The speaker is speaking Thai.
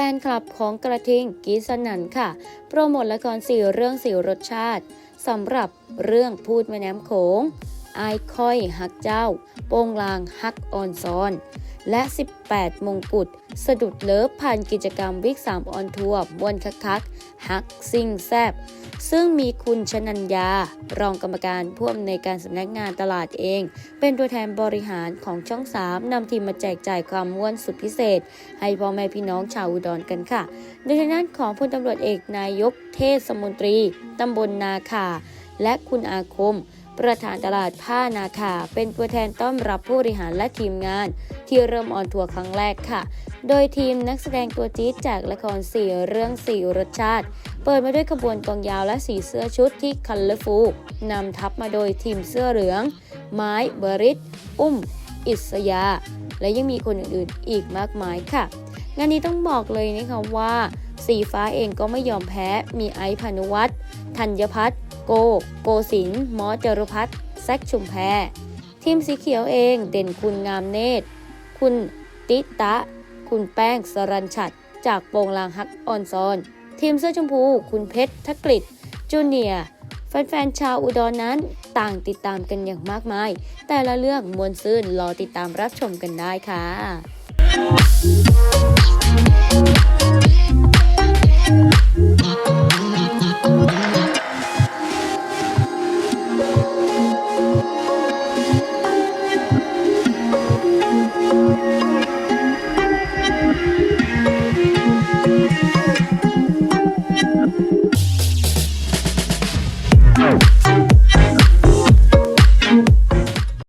ฟนคลับของกระทิงกีสนันค่ะ โปรโมทละครสี่เรื่องสี่รสชาติสำหรับเรื่องพูดแม่น้ำโขง อายค่อยฮักเจ้า โป้งลางฮักออนซอน และ 18 มงกุฎสะดุดเลิฟผ่านกิจกรรมวิก3ออนทัวร์บวนคักคักฮักซิ่งแซบซึ่งมีคุณชนัญญา รองกรรมการผู้อำนวยการสำนักงานตลาดเอง เป็นตัวแทนบริหารของช่อง 3นำทีมมาแจกจ่ายความม่วนสุดพิเศษ ให้พ่อแม่พี่น้องชาวอุดรกันค่ะ โดยทางด้านของพลตำรวจเอกนายกเทศมนตรีตำบลนาคาและคุณอาคม ประธานตลาดผ้านาคาเป็นตัวแทนต้อนรับผู้บริหารและทีมงาน ที่เริ่มออนทัวร์ครั้งแรกค่ะ โดยทีมนักแสดงตัวจี๊ดจากละคร4เรื่อง4รสชาติ เปิดมาด้วยขบวนกองยาวและสีเสื้อชุดที่คัลเลฟูนำทัพมาโดยทีมเสื้อเหลือง ไม้เบริสอุ้ม อิสยา และยังมีคนอื่นๆ อีกมากมายค่ะ งานนี้ต้องบอกเลยนะคะว่า สีฟ้าเองก็ไม่ยอมแพ้ มีไอซ์พานุวัฒน์ธัญพัฒน์โก โกศินมอจรุพัฒน์แซกชุมแพรทีมสีเขียวเองเด่นคุณงามเนตร คุณติตะ คุณแป้งสรัญชัด จากโปงลางฮักออนซอน ทีมเสื้อชมพู คุณเพชรทกฤษจูเนียแฟนๆชาวอุดรนนั้นต่างติดตามกันอย่างมากมาย แต่ละเรื่องมวลซื่นรอติดตามรับชมกันได้ค่ะ